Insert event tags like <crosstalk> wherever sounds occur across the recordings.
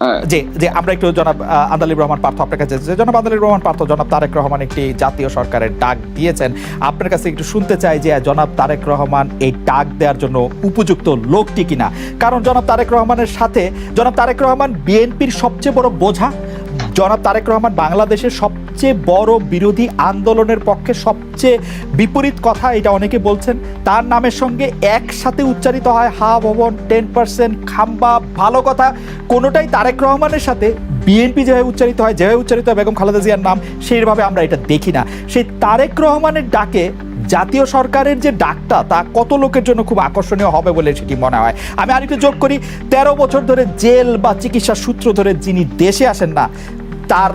হ্যাঁ। যে যে আমরা একটু জনাব আহ, রহমান পার্থ আপনার কাছে যে জনাব আন্দালিব রহমান পার্থ জনাব তারেক রহমান একটি জাতীয় সরকারের ডাক দিয়েছেন। আপনার কাছে একটু শুনতে চাই যে জনাব তারেক রহমান এই ডাক দেওয়ার জন্য উপযুক্ত লোকটি কিনা? কারণ জনাব তারেক রহমানের সাথে জনাব তারেক রহমান বিএনপির সবচেয়ে বড় বোঝা জনাব তারেক রহমান বাংলাদেশের সবচেয়ে বড় বিরোধী আন্দোলনের পক্ষে সবচেয়ে বিপরীত কথা এটা অনেকে বলছেন। তার নামের সঙ্গে একসাথে উচ্চারিত হয়, হা ভবন টেন পার্সেন্ট, খাম্বা, ভালো কথা। কোনোটাই তারেক রহমানের সাথে বিএনপি যেভাবে উচ্চারিত হয়, যেভাবে উচ্চারিত হয় বেগম খালেদা জিয়ার নাম, সেইভাবে আমরা এটা দেখি না। সেই তারেক রহমানের ডাকে জাতীয় সরকারের যে ডাকটা, তা কত লোকের জন্য খুব আকর্ষণীয় হবে বলে সেটি মনে হয়। আমি আরেকটু যোগ করি, তেরো বছর ধরে জেল বা চিকিৎসার সূত্র ধরে যিনি দেশে আসেন না তার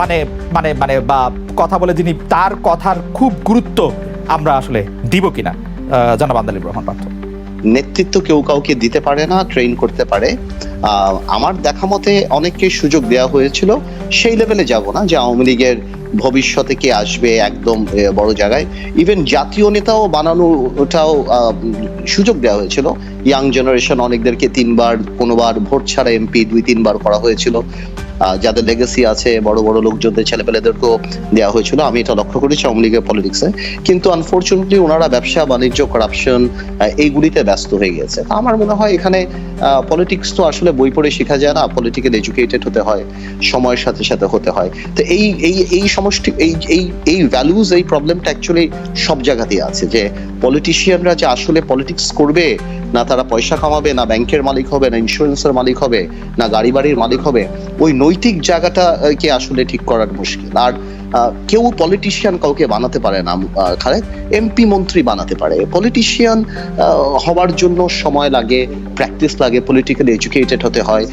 মানে মানে মানে বা কথা বলে যিনি তার কথার খুব গুরুত্ব আমরা আসলে দিব কিনা জনাব আন্দালিব রহমান পার্থ নেতৃত্ব কেউ কাউকে দিতে পারে না ট্রেন করতে পারে। আমার দেখা মতে অনেককে সুযোগ দেওয়া হয়েছিল, সেই লেভেলে যাব না, যে আওয়ামী লীগের ভবিষ্যতে কে আসবে একদম বড় জায়গায়। ইভেন জাতীয় নেতাও বানানো ওটাও সুযোগ দেওয়া হয়েছিল। ইয়াং জেনারেশন অনেকদেরকে তিনবার, কোনোবার ভোট ছাড়া এমপি দুই, তিনবার করা হয়েছিল। যাদের লেগেসি আছে, বড় বড় লোকজনদের, ছেলেপেলেদেরকেও দেওয়া হয়েছিল। আমি এটা লক্ষ্য করেছি আওয়ামী লীগের পলিটিক্সে কিন্তু আনফর্চুনেটলি ওনারা ব্যবসা, বাণিজ্য করাপশন এইগুলিতে ব্যস্ত হয়ে গেছে আমার মনে হয় এখানে পলিটিক্স তো আসলে বই পড়ে শেখা যায় না পলিটিক্যাল এডুকেটেড হতে হয়, সময়ের সাথে সাথে হতে হয়। তো এই এই এই সমষ্টি, এই এই এই ভ্যালুজ এই প্রবলেমটা অ্যাকচুয়ালি সব জায়গাতেই আছে যে পলিটিশিয়ানরা যে আসলে পলিটিক্স করবে, না তারা পয়সা কামাবে, না ব্যাংকের মালিক হবে, না ইন্স্যুরেন্সের মালিক হবে, না গাড়ি বাড়ির মালিক হবে, ওই নৈতিক জায়গাটাকে আসলে ঠিক করার মুশকিল? আর কেউ পলিটিশিয়ান কাউকে বানাতে পারে না খালেদ এমপি মন্ত্রী বানাতে পারে। পলিটিশিয়ান হবার জন্য সময় লাগে প্র্যাকটিস লাগে পলিটিক্যালি এডুকেটেড হতে হয়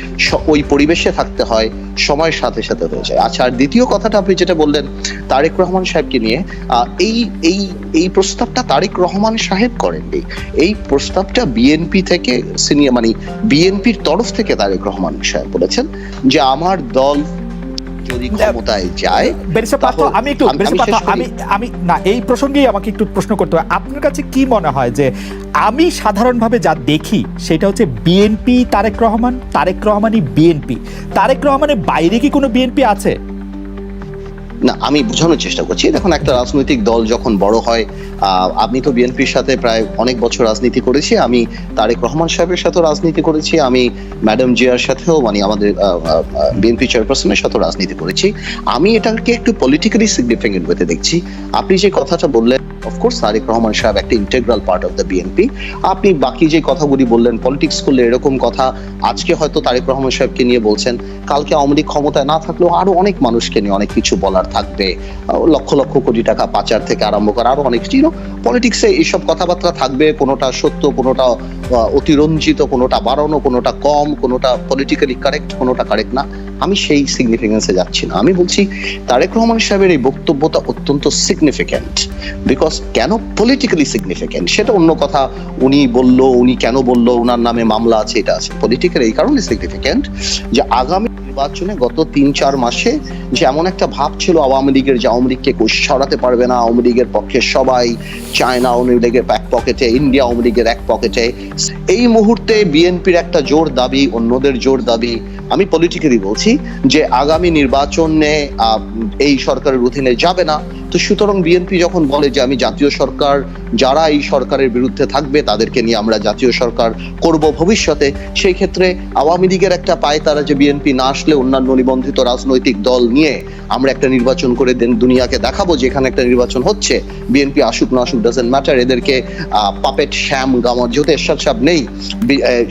ওই পরিবেশে থাকতে হয়, সময়ের সাথে সাথে হয়ে যায়। আচ্ছা আর দ্বিতীয় কথাটা আপনি যেটা বললেন, তারেক রহমান সাহেবকে নিয়ে এই এই এই প্রস্তাবটা তারেক রহমান সাহেব করেননি। এই প্রস্তাবটা বিএনপি থেকে সিনিয়র মানে বিএনপির তরফ থেকে তারেক রহমান সাহেব বলেছেন যে, আমার দল যদি ক্ষমতায় যায় আমি একটু আমি- আমি না এই প্রসঙ্গেই আমাকে একটু প্রশ্ন করতে হয় আপনার কাছে কি মনে হয় যে আমি সাধারণভাবে যা দেখি সেটা হচ্ছে বিএনপি তারেক রহমান? তারেক রহমানই বিএনপি তারেক রহমানের বাইরে কি কোনো বিএনপি আছে? না, আমি বোঝানোর চেষ্টা করছি। দেখুন, একটা রাজনৈতিক দল যখন বড় হয় আমি তো বিএনপির সাথে প্রায় অনেক বছর রাজনীতি করেছি, আমি তারেক রহমান সাহেবের সাথেও রাজনীতি করেছি, আমি ম্যাডাম জিয়ার সাথেও মানে আমাদের বিএনপি চেয়ারপারসনের সাথেও রাজনীতি করেছি। আমি এটাকে একটু পলিটিক্যালি সিগনিফিকেন্ট হতে দেখছি। আপনি যে কথাটা বললেন অফকোর্স তারেক রহমান সাহেব একটা integral part of the BNP আপনি বাকি যে কথাগুলি বললেন পলিটিক্স করলে এরকম কথা, আজকে হয়তো তারেক রহমান সাহেবকে নিয়ে বলছেন, কালকে আওয়ামী লীগ ক্ষমতায় না থাকলেও আরও অনেক মানুষকে নিয়ে অনেক কিছু বলার থাকবে। লক্ষ লক্ষ কোটি টাকা পাচার থেকে আরম্ভ করে আরও অনেক কিছু পলিটিক্সে এইসব কথাবার্তা থাকবে, কোনোটা সত্য, কোনোটা অতিরঞ্জিত, কোনোটা বাড়ানো, কোনোটা কম, কোনোটা পলিটিক্যালি কারেক্ট কোনোটা কারেক্ট না। আমি সেই সিগনিফিকেন্সে যাচ্ছি না। আমি বলছি, তারেক রহমান সাহেবের এই বক্তব্যটা অত্যন্ত সিগনিফিক্যান্ট বিকজ কেন পলিটিক্যালি সিগনিফিক্যান্ট সেটা অন্য কথা। উনি বলল, উনি কেন বলল ওনার নামে মামলা আছে, এটা আছে। পলিটিক্যাল এই কারণে সিগনিফিক্যান্ট যে আগামী নির্বাচনে গত তিন চার মাসে যে এমন একটা ভাব ছিল, আওয়ামী লীগের যে আওয়ামী লীগকে কোষ সরাতে পারবে না, আওয়ামী লীগের পক্ষে সবাই, চায়না আওয়ামী লীগের এক পকেটে, ইন্ডিয়া আওয়ামী লীগের এক পকেটে, এই মুহূর্তে বিএনপির একটা জোর দাবি, অন্যদের জোর দাবি আমি পলিটিক্যালি বলছি যে আগামী নির্বাচনে এই সরকারের অধীনে যাবে না। তো সুতরাং বিএনপি যখন বলে যে আমি জাতীয় সরকার যারা এই সরকারের বিরুদ্ধে থাকবে তাদেরকে নিয়ে আমরা জাতীয় সরকার করব ভবিষ্যতে সেই ক্ষেত্রে আওয়ামী লীগের একটা পায় তারা যে বিএনপি না আসলে অন্যান্য নিবন্ধিত রাজনৈতিক দল নিয়ে আমরা একটা নির্বাচন করে দেন দুনিয়াকে দেখাবো যে এখানে একটা নির্বাচন হচ্ছে বিএনপি আসুক না আসুক ডাজেন্ট ম্যাটার এদেরকে পাপেট শ্যাম গামর যেহেতু এরশাদ সাহেব নেই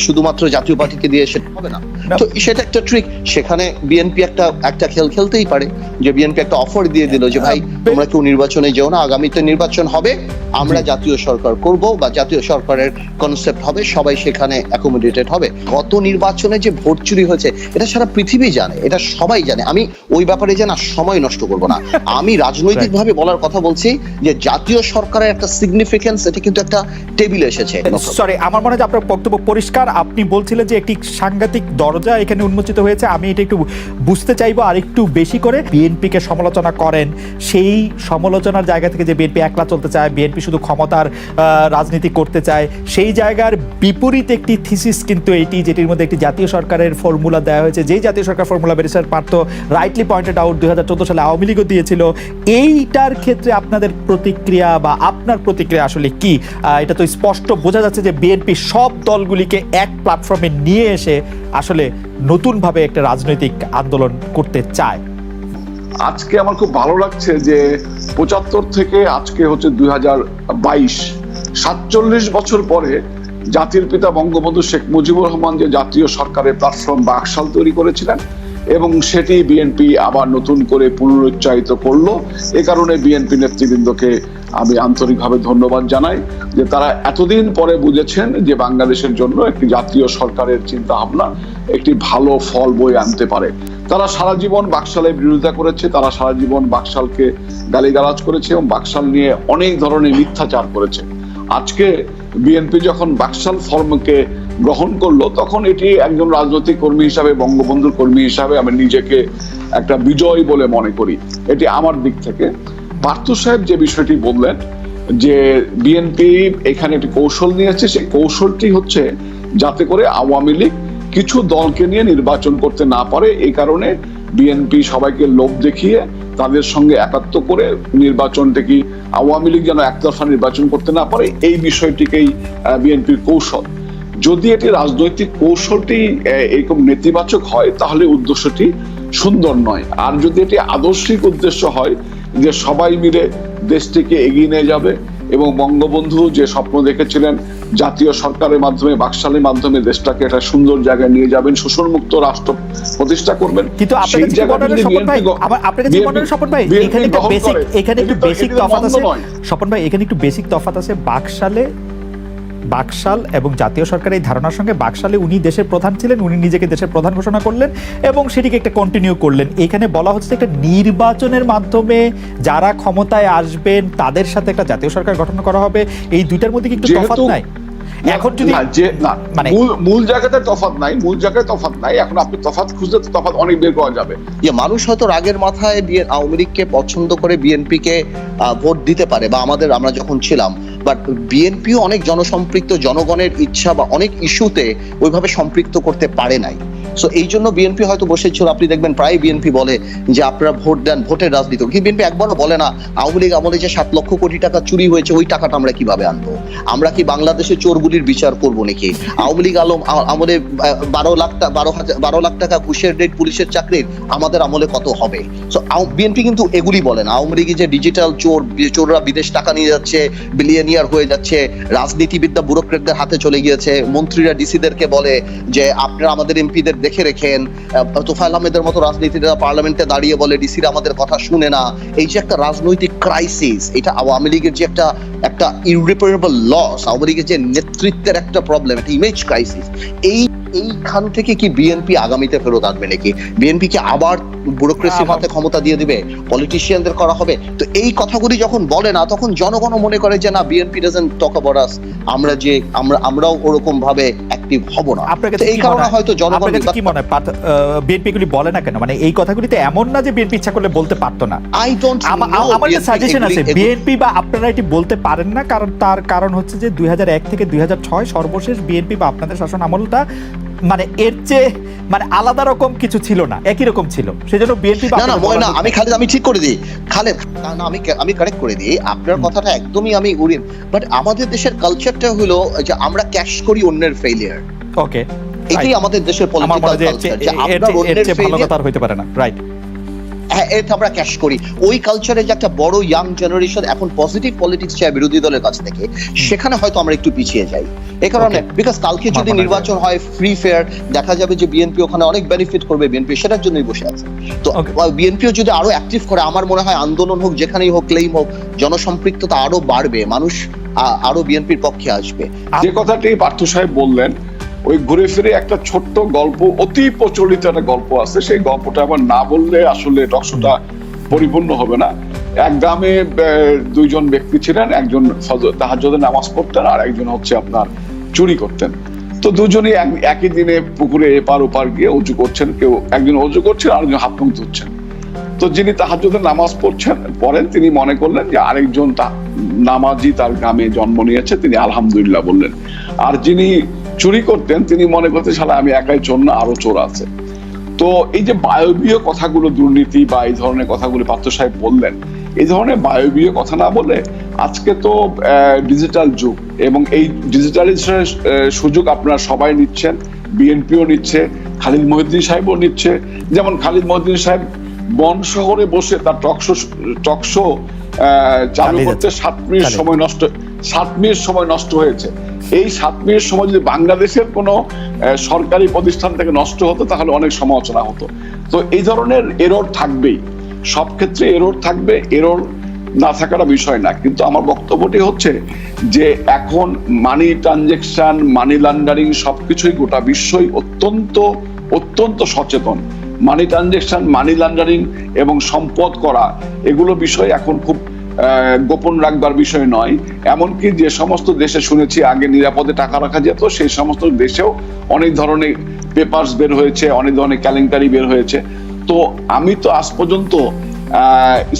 শুধুমাত্র জাতীয় পার্টিকে দিয়ে সেটা হবে না। তো সেটা একটা ট্রিক সেখানে বিএনপি একটা একটা খেল খেলতেই পারে যে বিএনপি একটা অফার দিয়ে দিল যে ভাই তোমরা কেউ নির্বাচনে যেও না আগামীতে নির্বাচন হবে আমরা জাতীয় সরকার করব বা জাতীয় সরকারের কনসেপ্ট হবে সবাই সেখানে অ্যাকোমোডেটেড হবে। গত নির্বাচনে যে ভোট চুরি হয়েছে এটা সারা পৃথিবী জানে এটা সবাই জানে। আমি ওই ব্যাপারে যে না সময় নষ্ট করব না। <laughs> আমি রাজনৈতিকভাবে বলার কথা বলছি যে জাতীয় সরকারের একটা সিগনিফিকেন্স এটা কিন্তু একটা টেবিলে এসেছে। সরি আমার মনে হয় আপনার বক্তব্য পরিষ্কার। আপনি বলছিলেন যে একটি সাংঘাতিক দরজা এখানে উন্মোচিত হয়েছে। আমি এটা একটু বুঝতে চাইব আর একটু বেশি করে। বিএনপিকে সমালোচনা করেন সেই এই সমালোচনার জায়গা থেকে যে বিএনপি একলা চলতে চায়, বিএনপি শুধু ক্ষমতার রাজনীতি করতে চায়, সেই জায়গার বিপরীত একটি থিসিস কিন্তু এটি, যেটির মধ্যে একটি জাতীয় সরকারের ফর্মুলা দেওয়া হয়েছে। যেই জাতীয় সরকার formula barrister Partha rightly pointed out দুই হাজার চোদ্দ সালে আওয়ামী লীগও দিয়েছিল। এইটার ক্ষেত্রে আপনাদের প্রতিক্রিয়া বা আপনার প্রতিক্রিয়া আসলে কি? এটা তো স্পষ্ট বোঝা যাচ্ছে যে বিএনপি সব দলগুলিকে এক প্ল্যাটফর্মে নিয়ে এসে আসলে নতুনভাবে একটা রাজনৈতিক আন্দোলন করতে চায়। আজকে আমার খুব ভালো লাগছে যে পঁচাত্তর থেকে আজকে হচ্ছে দুই হাজার বাইশ, সাতচল্লিশ বছর পরে জাতির পিতা বঙ্গবন্ধু শেখ মুজিবুর রহমান যে জাতীয় সরকারের প্ল্যাটফর্ম বাকশাল তৈরি করেছিলেন এবং সেটি বিএনপি আবার নতুন করে পুনরুচ্চারিত করল। এ কারণে বিএনপি নেতৃবৃন্দকে আমি আন্তরিকভাবে ধন্যবাদ জানাই যে তারা এতদিন পরে বুঝেছেন যে বাংলাদেশের জন্য একটি জাতীয় সরকারের চিন্তা ভাবনা একটি ভালো ফল বই আনতে পারে। তারা সারা জীবন বাকশালের বিরোধিতা করেছে, তারা সারা জীবন বাকশালকে গালিগালাজ করেছে এবং বাকশাল নিয়ে অনেক ধরনের মিথ্যাচার করেছে। আজকে বিএনপি যখন বাকশাল ফর্মকে গ্রহণ করল, তখন এটি একজন রাজনৈতিক কর্মী হিসাবে, বঙ্গবন্ধুর কর্মী হিসাবে আমি নিজেকে একটা বিজয় বলে মনে করি। এটি আমার দিক থেকে। পার্থ সাহেব যে বিষয়টি বললেন, যে বিএনপি এখানে একটি কৌশল নিয়েছে, সেই কৌশলটি হচ্ছে যাতে করে আওয়ামী লীগ কিছু দলকে নিয়ে নির্বাচন করতে না পারে এই কারণে বিএনপি সবাইকে লোভ দেখিয়ে তাদের সঙ্গে একাত্ম করে নির্বাচনটা কি আওয়ামী লীগ যেন একতরফা নির্বাচন করতে না পারে, এই বিষয়টিকেই বিএনপির কৌশল। যদি এটি রাজনৈতিক কৌশলটি এরকম নেতিবাচক হয়, তাহলে উদ্দেশ্যটি সুন্দর নয়। আর যদি এটি আদর্শিক উদ্দেশ্য হয় যে সবাই মিলে দেশটিকে এগিয়ে নিয়ে যাবে এবং বঙ্গবন্ধু যে স্বপ্ন দেখেছিলেন জাতীয় সরকারের মাধ্যমে বাকশালের মাধ্যমে দেশটাকে একটা সুন্দর জায়গায় নিয়ে যাবেন শোষণমুক্ত রাষ্ট্র প্রতিষ্ঠা করবেন কিন্তু স্বপন ভাই এখানে একটু বেসিক আছে। স্বপন ভাই এখানে একটু বেসিক তফাত আছে। বাকশালে বাকশাল এবং জাতীয় সরকার এই ধারণার সঙ্গে বাকশালে উনি দেশের প্রধান ছিলেন উনি নিজেকে দেশের প্রধান ঘোষণা করলেন এবং সেটিকে একটা কন্টিনিউ করলেন। এখানে বলা হচ্ছে একটা নির্বাচনের মাধ্যমে যারা ক্ষমতায় আসবেন তাদের সাথে একটা জাতীয় সরকার গঠন করা হবে। এই দুইটার মধ্যে কি একটু তফাৎ নাই? এখন যদি যে মানে- মূল মূল জায়গাতে তফাত নাই মূল জায়গায় তফাত নাই এখন আপনি তফাত খুঁজলে তো তফাত অনেক বের করা যাবে। যে মানুষ হয়তো রাগের মাথায় বিএ- আওয়ামী লীগকে পছন্দ করে বিএনপি কে আহ, ভোট দিতে পারে বা আমাদের আমরা যখন ছিলাম বাট বিএনপিও অনেক জনসম্পৃক্ত জনগণের ইচ্ছা বা অনেক ইস্যুতে ওইভাবে সম্পৃক্ত করতে পারে নাই। সো এই জন্য বিএনপি হয়তো বসেছিল। আপনি দেখবেন প্রায় বিএনপি বলে যে আপনারা ভোট দেন, ভোটের রাজনীতি কিন্তু বিএনপি একবারও বলে না, আওয়ামী লীগ আমলে যে সাত লক্ষ কোটি টাকা চুরি হয়েছে, ওই টাকাটা আমরা কীভাবে আনব? আমরা কি বাংলাদেশের চোরগুলির বিচার করব নাকি? আওয়ামী লীগ আলম আমলে বারো লাখ বারো হাজার বারো লাখ টাকা ঘুষের রেট পুলিশের চাকরির, আমাদের আমলে কত হবে? সো বিএনপি কিন্তু এগুলি বলে না। আওয়ামী লীগের যে ডিজিটাল চোর, চোররা বিদেশ টাকা নিয়ে যাচ্ছে বিলিয়নিয়ার হয়ে যাচ্ছে রাজনীতিবিদ্যা ব্যুরোক্রেটদের হাতে চলে গিয়েছে, মন্ত্রীরা ডিসিদেরকে বলে যে, আপনারা আমাদের এমপিদের দেখে রেখেন। তোফায়েল আহমেদের মতো রাজনীতিরা পার্লামেন্টে দাঁড়িয়ে বলে ডিসিরা আমাদের কথা শুনে না। এই যে একটা রাজনৈতিক ক্রাইসিস এটা আওয়ামী লীগের যে একটা একটা ইউরিপেরেবল লস আওয়ামী লীগের যে নেতৃত্বের একটা প্রবলেম একটা ইমেজ ক্রাইসিস এই এইখান থেকে কি বিএনপি আগামীতে ফেরত আসবে নাকি? বিএনপি কি আবার ব্যুরোক্রেসির হাতে ক্ষমতা দিয়ে দিবে? পলিটিশিয়ানদের করা হবে? তো এই কথাগুলি যখন বলে না তখন জনগণ মনে করে যে না BNP doesn't talk about us আমরা যে আমরা আমরাও ওরকম ভাবে অ্যাক্টিভ হব না। আপনার কাছে এই কারণে হয়তো জনগণ কি মনে হয়? বিএনপি গুলি বলে না কেন? মানে এই কথাগুলি তো এমন না যে বিএনপি ইচ্ছা করলে বলতে পারতো না। আই ডোন্ট আমা- আমার একটা সাজেশন আছে বিএনপি বা আপনারা এটি বলতে পারেন না কারণ তার কারণ হচ্ছে যে দুই হাজার এক থেকে দুই হাজার ছয় সর্বশেষ বিএনপি বা আপনাদের শাসন আমলটা মানে এর চেয়ে মানে আলাদা রকম কিছু ছিল না একই রকম ছিল। সেজন্য বিএনপি না না না আমি খালেদ আমি ঠিক করে দিই। খালেদ না না আমি আমি কারেক্ট করে দিই। আপনার কথাটা একদমই আমি উড়িন বাট আমাদের দেশের কালচারটা হলো যে আমরা ক্যাশ করি অন্যের ফেলিয়ার ওকে এটাই আমাদের দেশের পলিটিক্যাল কালচার যে আমরা অন্যের ফেইলিয়ার হইতে পারে না। রাইট হ্যাঁ আমরা ক্যাশ করি। ওই কালচারে যে একটা বড় ইয়াং জেনারেশন এখন পজিটিভ পলিটিক্স চায় বিরোধী দলের কাছ থেকে সেখানে হয়তো আমরা একটু পিছিয়ে যাই। এ কারণে বিকজ কালকে যদি। নির্বাচন হয় ফ্রি ফেয়ার দেখা যাবে যে বিএনপি ওখানে অনেক বেনিফিট করবে বিএনপি সেটার জন্যই বসে আছে। তো. বিএনপিও যদি আরও অ্যাক্টিভ করে আমার মনে হয় আন্দোলন হোক যেখানেই হোক ক্লেম হোক জনসম্পৃক্ততা আরও বাড়বে মানুষ আরও বিএনপির পক্ষে আসবে। যে কথাটি পার্থ সাহেব বললেন ওই ঘুরে ফিরে একটা ছোট্ট গল্প, অতি প্রচলিত একটা গল্প আছে। সেই গল্পটা আবার না বললে আসলে রসটা পরিপূর্ণ হবে না। এক গ্রামে দুইজন ব্যক্তি ছিলেন। একজন তাহাজদের নামাজ পড়তেন আর একজন হচ্ছে আপনার চুরি করতেন। তো দুজনেই এক- একই দিনে পুকুরে এপার ওপার গিয়ে উঁচু করছেন। কেউ একজন উঁচু করছেন আর একজন হাত ধুচ্ছেন তো যিনি তাহাজ্জুদের নামাজ পড়ছেন, পড়েন, তিনি মনে করলেন যে আরেকজন নামাজি তার গ্রামে জন্ম নিয়েছে, তিনি আলহামদুলিল্লাহ বললেন। আর যিনি চুরি করতেন, তিনি মনে করতেন, শালা, আমি একাই চোর না, আরও চোর আছে। তো এই যে বায়বীয় কথাগুলো, দুর্নীতি বা এই ধরনের কথাগুলো পাত্র সাহেব বললেন, এই ধরনের বায়বীয় কথা না বলে আজকে তো ডিজিটাল যুগ এবং এই ডিজিটালাইজেশনের সুযোগ আপনারা সবাই নিচ্ছেন বিএনপিও নিচ্ছে, খালিদ মহিউদ্দিন সাহেবও নিচ্ছে। যেমন খালিদ মহিউদ্দিন সাহেব বন শহরে বসে তার টকশো টকশো চালু করতে সাত মিনিট সময় নষ্ট সাত মিনিট সময় নষ্ট হয়েছে। এই সাত মিনিট সময় যদি বাংলাদেশের কোনো সরকারি প্রতিষ্ঠান থেকে নষ্ট হতো তাহলে অনেক সমালোচনা হতো। তো এই ধরনের এরর থাকবেই। সব ক্ষেত্রে এরর থাকবে এরর না থাকাটা বিষয় না। কিন্তু আমার বক্তব্যটি হচ্ছে যে এখন মানি ট্রানজেকশন মানি লন্ডারিং সবকিছুই গোটা বিশ্বই অত্যন্ত অত্যন্ত সচেতন। মানি ট্রানজেকশন মানি লন্ডারিং এবং সম্পদ করা, এগুলো বিষয় এখন খুব গোপন রাখবার বিষয় নয়। এমনকি যে সমস্ত দেশে শুনেছি, আগে নিরাপদে টাকা রাখা যেত, সেই সমস্ত দেশেও অনেক ধরনের পেপারস বের হয়েছে, অনেক ধরনের ক্যালেন্ডারি বের হয়েছে। তো আমি তো আজ পর্যন্ত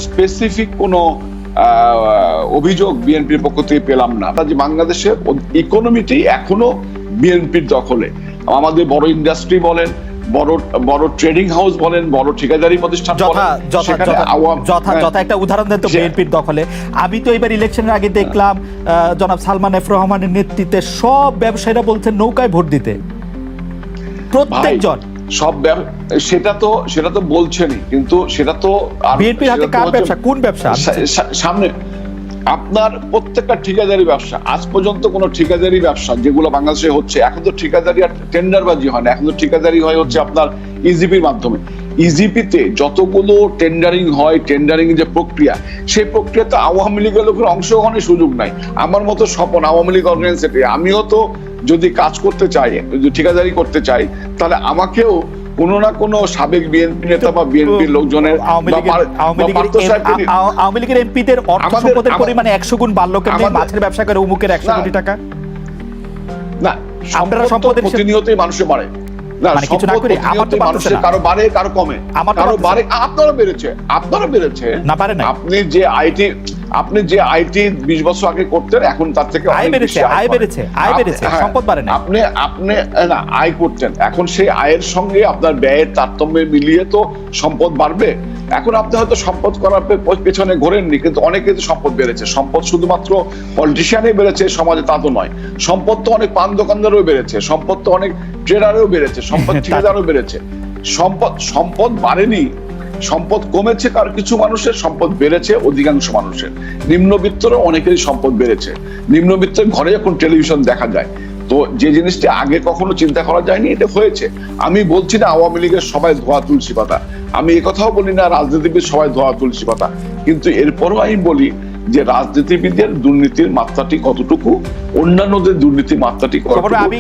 স্পেসিফিক কোনো অভিযোগ বিএনপির পক্ষ থেকে পেলাম না। যে বাংলাদেশের ইকোনমিটি এখনও বিএনপির দখলে। আমাদের বড় ইন্ডাস্ট্রি বলেন বড় বড় ট্রেডিং হাউস বলেন বড় ঠিকাদারি প্রতিষ্ঠান যথা বলেন যথা সেখানে যথা- আওয়াম- যথা হ্যাঁ, যথা। একটা উদাহরণ দেন তো বিএনপির দখলে। আমি তো এবার ইলেকশনের আগে দেখলাম জনাব সালমান এফ রহমানের নেতৃত্বে সব ব্যবসায়ীরা বলছেন নৌকায় ভোট দিতে। প্রত্যেকজন। সব ব্যব- সেটা তো সেটা তো বলছেনই কিন্তু সেটা তো বিএনপির হাতে কার ব্যবসা? কোন ব্যবসা? সামনে আপনার প্রত্যেকটা ঠিকাদারি ব্যবসা, আজ পর্যন্ত কোনো ঠিকাদারি ব্যবসা যেগুলো বাংলাদেশে হচ্ছে, এখন তো ঠিকাদারি আর টেন্ডারবাজি হয় না, এখন তো ঠিকাদারি হয় হচ্ছে আপনার ইজিপির মাধ্যমে। ইজিপিতে যতগুলো টেন্ডারিং হয় টেন্ডারিং যে প্রক্রিয়া, সেই প্রক্রিয়াতে আওয়ামী লীগের লোকের অংশগ্রহণের সুযোগ নাই। আমার মতো স্বপন, আওয়ামী লীগ অর্গানাইজেশনে আমিও তো যদি কাজ করতে চাই, যদি ঠিকাদারি করতে চাই, তাহলে আমাকেও কোনো না কোনো সাবেক বিএনপি নেতা বা বিএনপির লোকজনের আওয়ামী লীগের এমপিদের অর্থ সম্পদের পরিমাণে একশো গুণ বাড়লো আমাদের- মাছের ব্যবসা করে উমুকের একশো। কোটি টাকা? না আপনারা সম্পদের প্রতিনিয়তই মানুষের বাড়ে। না মানে। আপনি যে আইটি আপনি যে আইটি বিশ বছর আগে করতেন এখন তার থেকে আয় বেড়েছে, আয় বেড়েছে, আয় বেড়েছে, হ্যাঁ, সম্পদ বাড়ে নাই। আপনি আপনি না আয় করতেন। এখন সেই আয়ের সঙ্গে আপনার ব্যয়ের তারতম্য মিলিয়ে তো সম্পদ বাড়বে। এখন আপনি হয়তো সম্পদ করার পেছনে ঘোরেননি কিন্তু অনেকে তো সম্পদ বেড়েছে। সম্পদ শুধুমাত্র পলিটিশিয়ানে বেড়েছে সমাজে তা তো নয়। সম্পদ তো অনেক পান দোকানদারও বেড়েছে সম্পদ তো অনেক ট্রেডারও বেড়েছে সম্পদ <laughs> ঠিকাদারও বেড়েছে। সম্পদ সম্পদ বাড়েনি সম্পদ কমেছে কার কিছু মানুষের সম্পদ বেড়েছে অধিকাংশ মানুষের। নিম্নবিত্তরও অনেকেরই সম্পদ বেড়েছে। নিম্নবিত্তের ঘরে যখন টেলিভিশন দেখা যায়। তো যে জিনিসটি আগে কখনো চিন্তা করা যায়নি এটা হয়েছে। আমি বলছি না আওয়ামী লীগের সবাই ধোয়া তুলসী পাতা। আমি কথাও বলি না রাজনীতিবিদ সবাই ধোয়া তুলসী পাতা। কিন্তু এরপরও আমি বলি যে রাজনীতিবিদের দুর্নীতির মাত্রাটি কতটুকু অন্যান্যদের দুর্নীতির মাত্রাটি কতটুকু।